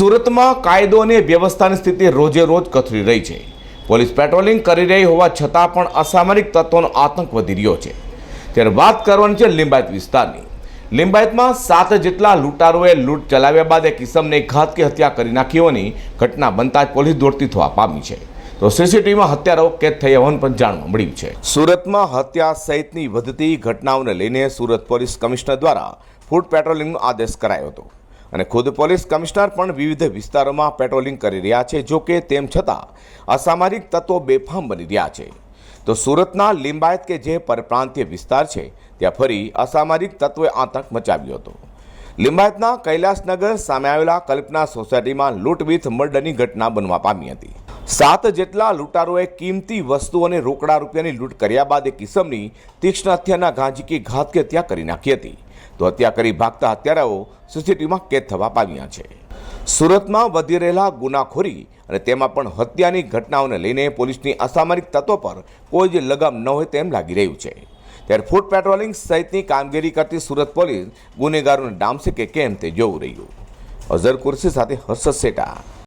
સુરતમાં કાયદો અને વ્યવસ્થાની સ્થિતિ રોજે રોજ કથળી રહી છે. પોલીસ પેટ્રોલિંગ કરી રહી હોવા છતાં પણ અસામરિક તત્વોનો આતંક વધી રહ્યો છે. ત્યારે વાત કરવાની છે લિંબાયત વિસ્તારની. લિંબાયતમાં સાત જેટલા લૂંટારોએ લૂંટ ચલાવ્યા બાદ એક કિસમને ઘાતકી હત્યા કરી નાખી હોવાની ઘટના બનતા જ પોલીસ દોડતી થવા પામી છે. તો સીસીટીવીમાં હત્યારાઓ કેદ થઈ હોવાનું પણ જાણવા મળ્યું છે. સુરતમાં હત્યા સહિતની વધતી ઘટનાઓને લઈને સુરત પોલીસ કમિશનર દ્વારા ફૂડ પેટ્રોલિંગનો આદેશ કરાયો હતો. અને ખુદ પોલીસ કમિશનર પણ વિવિધ વિસ્તારોમાં પેટ્રોલિંગ કરી રહ્યા છે, જો કે તેમ છતાં અસામાજિક તત્વો બેફામ બની રહ્યા છે. તો સુરતના લિંબાયત કે જે પરપ્રાંતીય વિસ્તાર છે, ત્યાં ફરી અસામાજિક તત્વોએ આતંક મચાવ્યો હતો. લિંબાયતના કૈલાસનગર સામે આવેલા કલ્પના સોસાયટીમાં લૂંટ વિથ મર્ડરની ઘટના બનવા પામી હતી. સાત જેટલા લૂંટારોએ કિંમતી વસ્તુ અને રોકડા રૂપિયાની લૂંટ કર્યા બાદ એક કિસમની તીક્ષ્ણ હત્યાના ગાંજીકી ઘાતકી હત્યા કરી નાખી હતી. તો હત્યા કરી ભાગતા હત્યારાઓ સીસીટીવીમાં કેદ થવા પામ્યા છે. સુરતમાં વધી રહેલા ગુનાખોરી અને તેમાં પણ હત્યાની ઘટનાઓને લઈને પોલીસની અસામરિક તત્વો પર કોઈ જ લગામ ન હોય તેમ લાગી રહ્યું છે. ત્યારે ફૂડ પેટ્રોલિંગ સહિતની કામગીરી કરતી સુરત પોલીસ ગુનેગારોને ડામશે કે કેમ તે જોવું રહ્યું. અઝર કુર્સી સાથે હર્ષદ સેટા.